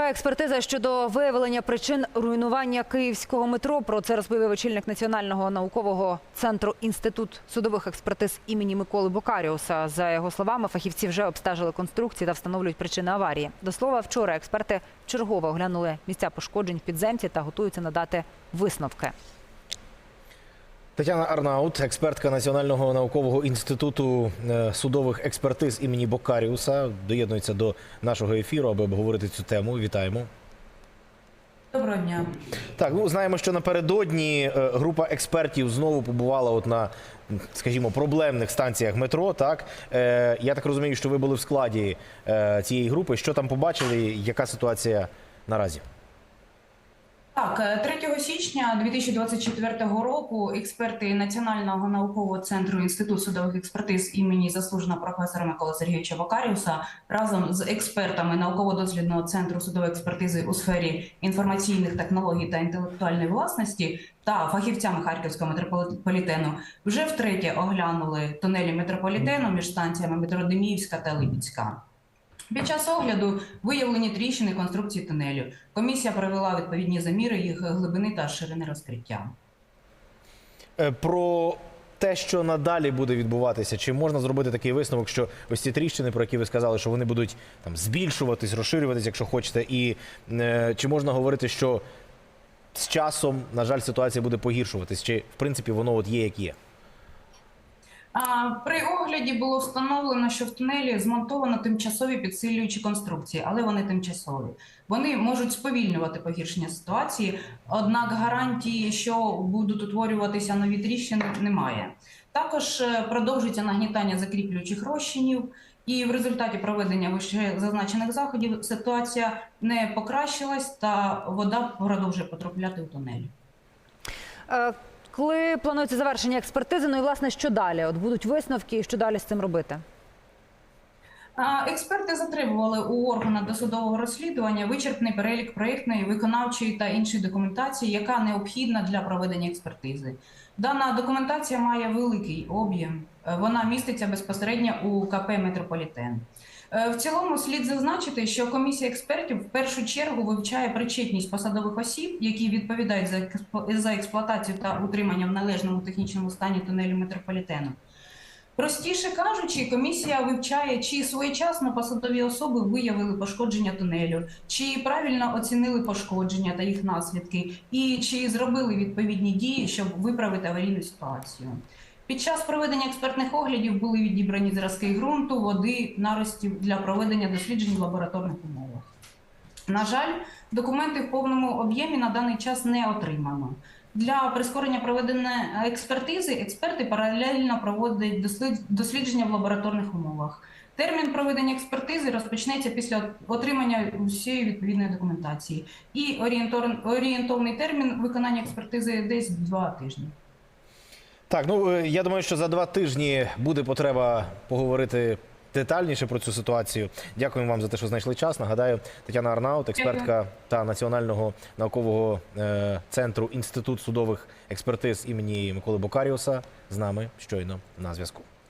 Триває експертиза щодо виявлення причин руйнування київського метро. Про це розповів очільник Національного наукового центру інститут судових експертиз імені Миколи Бокаріуса. За його словами, фахівці вже обстежили конструкції та встановлюють причини аварії. До слова, вчора експерти чергово оглянули місця пошкоджень в підземці та готуються надати висновки. Тетяна Арнаут, експертка Національного наукового інституту е, судових експертиз імені Бокаріуса, доєднується до нашого ефіру, аби обговорити цю тему. Вітаємо. Доброго дня. Так, ну знаємо, що напередодні е, група експертів знову побувала от на, скажімо, проблемних станціях метро. Так е, я так розумію, що ви були в складі е, цієї групи. Що там побачили? Яка ситуація наразі? Так, е, 3 січня 2024 року експерти Національного наукового центру інституту судових експертиз імені заслуженого професора Миколи Сергійовича Вакаріуса разом з експертами науково-дослідного центру судової експертизи у сфері інформаційних технологій та інтелектуальної власності та фахівцями Харківського метрополітену вже втретє оглянули тунелі метрополітену між станціями метро Деміївська та Липецька. Під час огляду виявлені тріщини конструкції тунелю. Комісія провела відповідні заміри їх глибини та ширини розкриття. Е, Про те, що надалі буде відбуватися, чи можна зробити такий висновок, що ось ці тріщини, про які ви сказали, що вони будуть там збільшуватись, розширюватись, якщо хочете, і е, чи можна говорити, що з часом, на жаль, ситуація буде погіршуватись, чи в принципі воно от є, як є? При огляді було встановлено, що в тунелі змонтовано тимчасові підсилюючі конструкції, але вони тимчасові. Вони можуть сповільнювати погіршення ситуації, однак гарантії, що будуть утворюватися нові тріщини, немає. Також е, продовжується нагнітання закріплюючих розчинів, і в результаті проведення вище зазначених заходів ситуація не покращилась, та вода продовжує потрапляти в тунель. Коли планується завершення експертизи, ну і власне що далі? От будуть висновки, і що далі з цим робити? Експерти затримували у органа досудового розслідування вичерпний перелік проєктної, виконавчої та іншої документації, яка необхідна для проведення експертизи. Дана документація має великий об'єм. Е, Вона міститься безпосередньо у КП Метрополітен. Е, В цілому слід зазначити, що комісія експертів в першу чергу вивчає причетність посадових осіб, які відповідають за експлуатацію та утримання в належному технічному стані тунелю метрополітену. Простіше кажучи, комісія вивчає, чи своєчасно посадові особи виявили пошкодження тунелю, чи правильно оцінили пошкодження та їх наслідки, і чи зробили відповідні дії, щоб виправити аварійну ситуацію. Під час проведення експертних оглядів були відібрані зразки ґрунту, води, наростів для проведення досліджень в лабораторних умовах. На жаль, документи в повному об'ємі на даний час не отримано. Для прискорення проведення експертизи експерти паралельно проводять дослідження в лабораторних умовах. Термін проведення експертизи розпочнеться після отримання усієї відповідної документації. І орієнтовний термін виконання експертизи десь два тижні. Так, ну е, я думаю, що за два тижні буде потреба поговорити детальніше про цю ситуацію. Дякуємо вам за те, що знайшли час. Нагадаю, Тетяна Арнаут, експертка та Національного наукового е, центру інститут судових експертиз імені Миколи Бокаріуса, з нами щойно на зв'язку.